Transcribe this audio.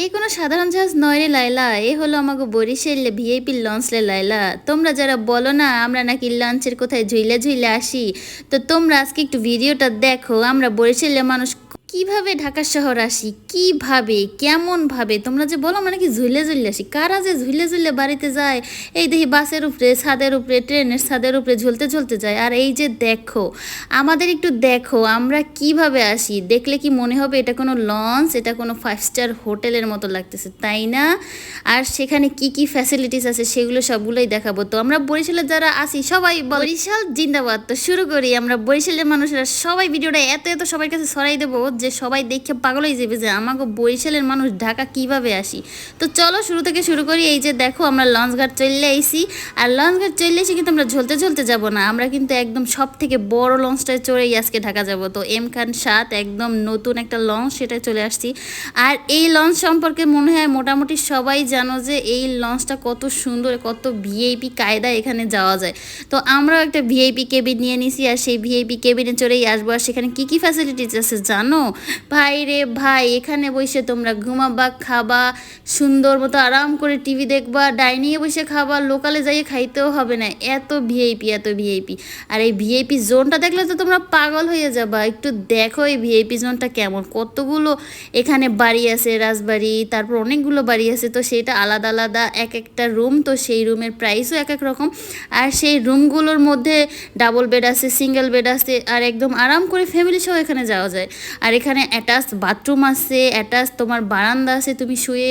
এই কোনো সাধারণ জাহাজ নয় রে লাইলা এ হলো আমাকে বরিশাল ভিআইপি লঞ্চ রে লাইলা তোমরা যারা বলো না, আমরা নাকি লঞ্চের কোথায় ঝুইলে ঝুইলে আসি। তো তোমরা আজকে একটু ভিডিওটা দেখো, আমরা বরিশালের মানুষ কীভাবে ঢাকা শহর আসি? কীভাবে? কেমন ভাবে তোমরা যে বলো আমরা নাকি ঝুলে ঝুলে আসি? কারা যে ঝুলে ঝুলে বাড়িতে যায়? এই দেখি বাসের উপরে, ছাদের উপরে, ট্রেনের ছাদের উপরে ঝুলতে ঝুলতে যায়। আর এই যে দেখো, আমাদের একটু দেখো, আমরা কীভাবে আসি? দেখলে কি মনে হবে এটা কোনো লঞ্চ? এটা কোনো ফাইভ স্টার হোটেলের মতো লাগতেছে, তাই না? আর সেখানে কি কি ফ্যাসিলিটিস আছে সেগুলো সবগুলোই দেখাবো। তো আমরা বরিশালে যারা আসি, সবাই বরিশাল জিন্দাবাদ। তো শুরু করি আমরা। বরিশালের মানুষরা সবাই ভিডিওটা এত এত সবার কাছে ছড়াই দেবো যে সবাই দেখে পাগল হয়ে যাবে যে আমাকে বরিশালের মানুষ, ঢাকা কীভাবে আসি? তো চলো শুরু থেকে শুরু করি, এই যে দেখো আমরা লঞ্চ ঘাট চলে আইসি আর লঞ্চ ঘাট চলে এসে কিন্তু আমরা ঝলতে ঝলতে যাব না, আমরা কিন্তু একদম সব থেকে বড় লঞ্চটায় চড়েই আজকে ঢাকা যাব। তো এম খান সাত, একদম নতুন একটা লঞ্চ সেটা চলে আসছি। আর এই লঞ্চ সম্পর্কে মনে হয় মোটামুটি সবাই জানো যে এই লঞ্চটা কত সুন্দর, কত ভিআইপি কায়দায় এখানে যাওয়া যায়। তো আমরাও একটা ভিআইপি কেবিন নিয়ে নিছি, আর সেই ভিআইপি কেবিনে চড়েই আসব। আর সেখানে কী কী ফ্যাসিলিটিস আছে জানো? ভাই রে ভাই, এখানে বসে তোমরা ঘুমাবা, খাবা, সুন্দর মতো আরাম করে টিভি দেখবা ডাইনিংয়ে বসে খাবা, লোকালে যাইয়ে খাইতেও হবে না। এত ভিআইপি এত ভিআইপি আর এই ভিআইপি জোনটা দেখলে তো তোমরা পাগল হয়ে যাবা। একটু দেখো এই ভিআইপি জোনটা কেমন। কতগুলো এখানে বাড়ি আছে, রাজবাড়ি, তারপর অনেকগুলো বাড়ি আছে, তো সেটা আলাদা আলাদা, এক একটা রুম, তো সেই রুমের প্রাইসও এক এক রকম। আর সেই রুমগুলোর মধ্যে ডাবল বেড আছে সিঙ্গেল বেড আছে, আর একদম আরাম করে ফ্যামিলি সহ এখানে যাওয়া যায়। আর এখানে অ্যাটাচ বাথরুম আছে অ্যাটাচ তোমার বারান্দা আছে তুমি শুয়ে